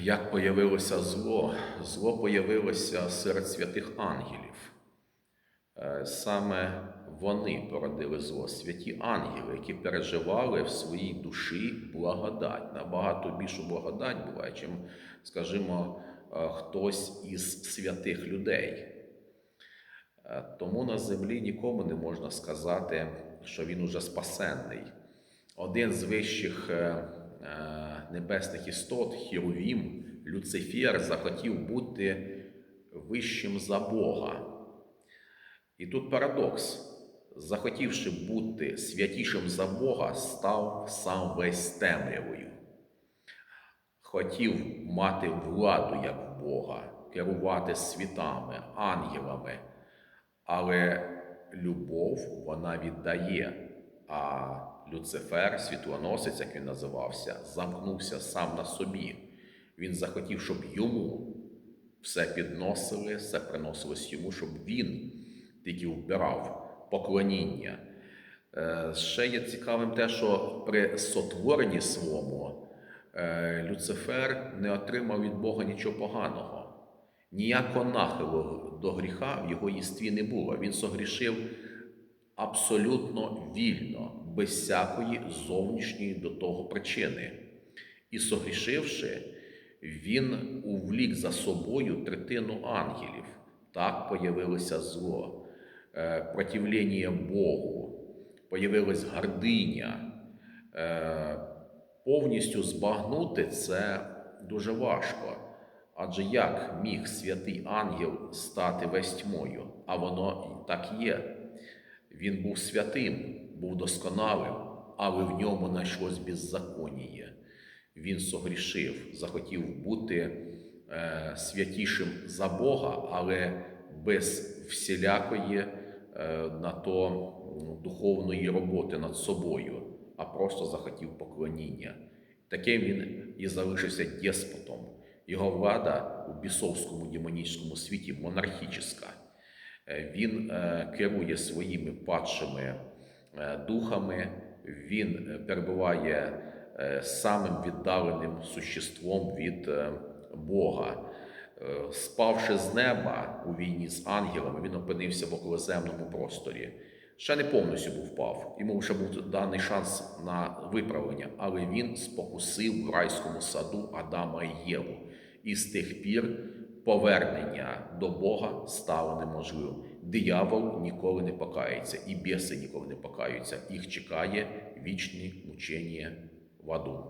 Як появилося зло? Зло появилося серед святих ангелів. Е, Саме вони породили зло, святі ангели, які переживали в своїй душі благодать. Набагато більшу благодать буває, чим, скажімо, е, хтось із святих людей. Е, Тому на землі нікому не можна сказати, що він уже спасенний. Один з вищих небесних істот, Хірувім, Люцифер, захотів бути вищим за Бога. І тут парадокс. Захотівши бути святішим за Бога, став сам весь темрявою. Хотів мати владу як Бога, керувати світами, ангелами, але любов вона віддає. А Люцифер, світлоносець, як він називався, замкнувся сам на собі. Він захотів, щоб йому все підносили, все приносилось йому, щоб він тільки вбирав поклоніння. Е, Ще є цікавим те, що при сотворенні своєму е, Люцифер не отримав від Бога нічого поганого. Ніякого нахилу до гріха в його єстві не було. Він согрішив абсолютно вільно, без всякої зовнішньої до того причини. І согрішивши, він увлік за собою третину ангелів. Так появилося зло, е, противлення Богу, появилась гординя. Е, Повністю збагнути це дуже важко. Адже як міг святий ангел стати весь тьмою? А воно так є. Він був святим, був досконалим, але в ньому знайшлось беззаконіє. Він согрішив, захотів бути е, святішим за Бога, але без всілякої е, на то духовної роботи над собою, а просто захотів поклоніння. Таким він і залишився деспотом. Його влада у бісовському демонічному світі монархічна. Е, Він е, керує своїми падшими е, духами, він перебуває самим віддаленим существом від Бога. Спавши з неба у війні з ангелами, він опинився в околоземному просторі. Ще не повністю був впав, йому ще був даний шанс на виправлення, але він спокусив в райському саду Адама і Єву. І з тих пір повернення до Бога стало неможливим. Диявол ніколи не покається, і біси ніколи не покаються. Їх чекає вічне мучення в аду.